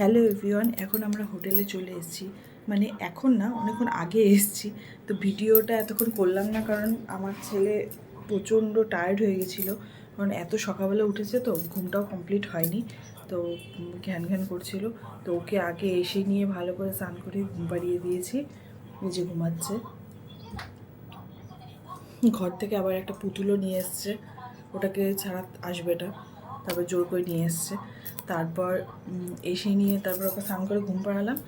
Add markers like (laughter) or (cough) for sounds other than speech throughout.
Hello everyone, এখন আমরা হোটেলে চলে এসেছি। মানে এখন না, অনেকক্ষণ আগে এসেছি। তো ভিডিওটা এতক্ষণ করলাম না, কারণ আমার ছেলে প্রচণ্ড টায়ার্ড হয়ে গেছিল। কারণ এত সকালবেলা উঠেছে তো, ঘুমটাও কমপ্লিট হয়নি। তো ঘ্যান ঘ্যান করছিল। তো ওকে আগে এসে নিয়ে ভালো করে স্নান করে ঘুম পাড়িয়ে দিয়েছি। নিজে ঘুমাচ্ছে। ঘর থেকে আবার একটা পুতুলও নিয়ে এসছে। ওটাকে ছাড়া আসবে এটা তারপর জোর করে নিয়ে এসছে। তারপর এসে নিয়ে তারপর ওকে স্নান করে ঘুম পাড়ালাম।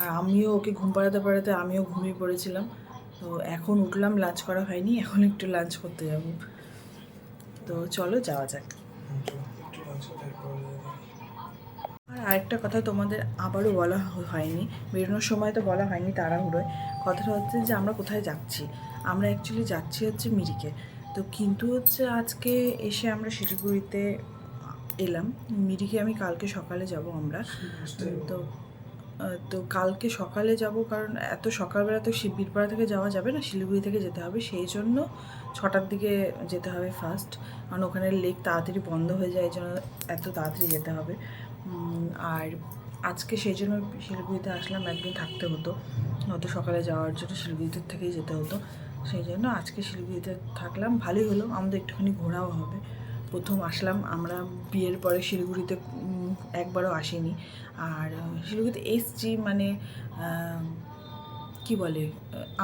আর আমিও ওকে ঘুম পাড়াতে পাড়াতে আমিও ঘুমিয়ে পড়েছিলাম। তো এখন উঠলাম, লাঞ্চ করা হয়নি, এখন একটু লাঞ্চ করতে যাব। তো চলো যাওয়া যাক। আর আরেকটা কথা তোমাদের আবারও বলা হয়নি। বেরোনোর সময় তো বলা হয়নি তাড়াহুড়োয়। কথাটা হচ্ছে যে আমরা কোথায় যাচ্ছি? আমরা অ্যাকচুয়ালি যাচ্ছি হচ্ছে মিরিকে। তো কিন্তু হচ্ছে আজকে এসে আমরা শিলিগুড়িতে এলাম। মিরিকে আমি কালকে সকালে যাব আমরা। তো তো কালকে সকালে যাব কারণ এত সকালবেলা তো শি- বীরপাড়া থেকে যাওয়া যাবে না শিলিগুড়ি থেকে যেতে হবে। সেই জন্য ছটার দিকে যেতে হবে ফার্স্ট কারণ ওখানে লেক তাড়াতাড়ি বন্ধ হয়ে যায় এই জন্য এত তাড়াতাড়ি যেতে হবে। আর আজকে সেই জন্য শিলিগুড়িতে আসলাম একদিন থাকতে হতো। অত সকালে যাওয়ার জন্য শিলিগুড়িতে থেকেই যেতে হতো। সেই জন্য আজকে শিলিগুড়িতে থাকলাম ভালোই হলো। আমাদের একটুখানি ঘোরাও হবে। প্রথম আসলাম, আমরা বিয়ের পরে শিলিগুড়িতে একবারও আসিনি। আর শিলিগুড়িতে এসছি মানে কি বলে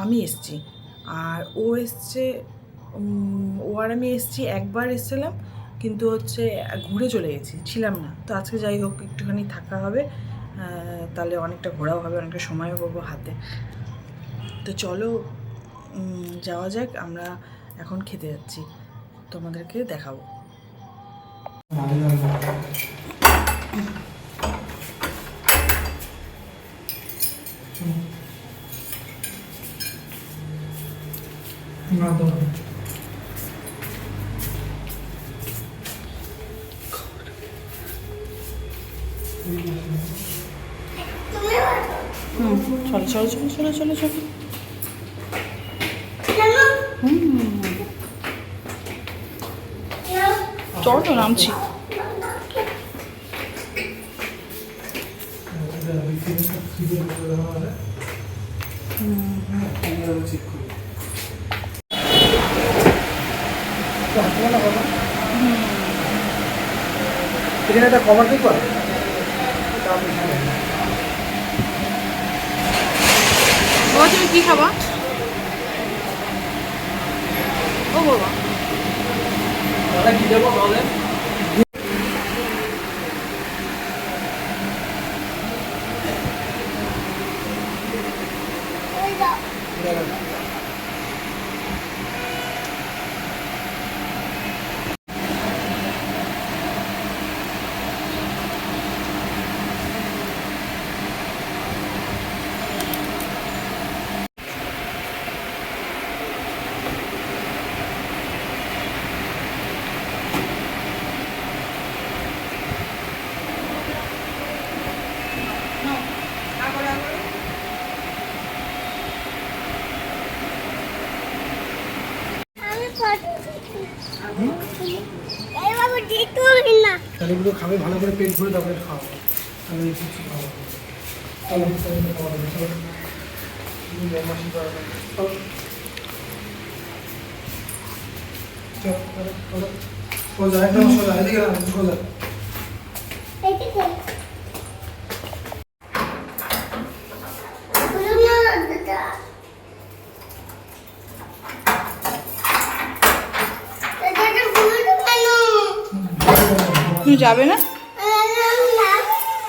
আমি এসছি। আর ও এসছে ও আর আমি এসছি, একবার এসছিলাম, কিন্তু হচ্ছে ঘুরে চলে গেছি, ছিলাম না। তো আজকে যাই হোক, একটুখানি থাকা হবে তাহলে অনেকটা ঘোরাও হবে, অনেকটা সময়ও পাবো হাতে। তো চলো যাওয়া যাক, আমরা এখন খেতে যাচ্ছি, তোমাদেরকে দেখাবো। হুম চলো চলো চলো চলো চলো চলো হুম চলো তো নামছি। এখানে একটা কভার ও তুমি কি খাবা? ও বাবা। কি দেবো তাহলে তাহলে এগুলো খাবে, ভালো করে পেট ভরে তারপরে খাও। আমি কিছু খাব সোজা, একদম সোজা, এদিকে সোজা। যাবে না? (laughs)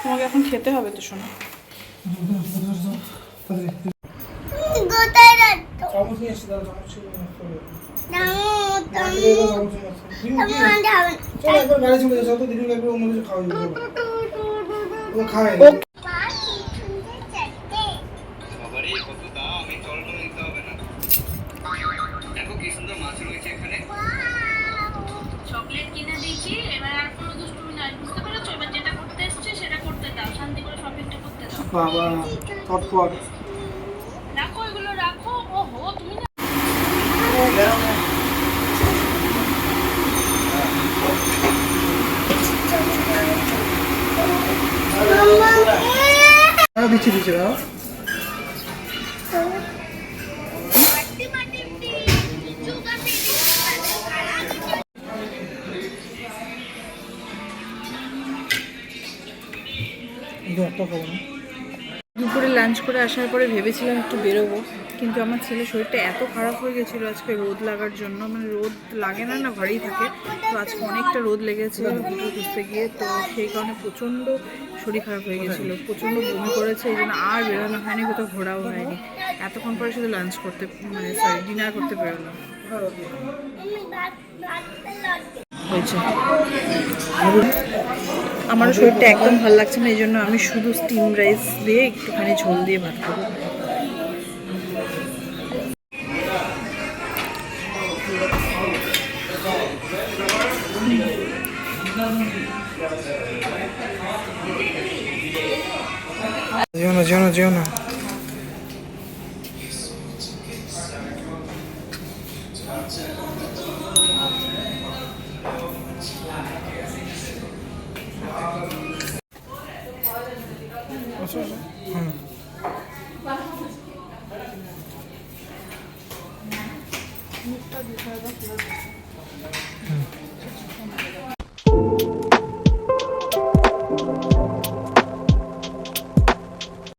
তোমাকে এখন খেতে হবে তো শোনো। গোটায় (laughs) বাবা চটপট রাখো এগুলো রাখো। ও তুমি না দিচ্ছি দিচ্ছি দাও। একটা খাব না দুপুরে লাঞ্চ করে আসার পরে ভেবেছিলাম একটু বেরোবো, কিন্তু আমার ছেলের শরীরটা এত খারাপ হয়ে গেছিল আজকে রোদ লাগার জন্য মানে রোদ লাগে না না ঘরেই থাকে, তো আজকে অনেকটা রোদ লেগেছে দুটো খুঁজতে গিয়ে, তো সেই কারণে প্রচণ্ড শরীর খারাপ হয়ে গেছিল, প্রচণ্ড বমি করেছে, এই জন্য আর বেরোনো হয়নি, কোথাও ঘোরাও হয়নি। এতক্ষণ পরে শুধু লাঞ্চ করতে মানে সরি ডিনার করতে বেরোলাম। হয়েছে। আমারও শরীরটা একদম ভালো লাগছে না এই জন্য আমি শুধু স্টিম রাইস দিয়ে একটুখানি ঝোল দিয়ে ভাত খাব। যেও না যেও না না मशहूर है hmm.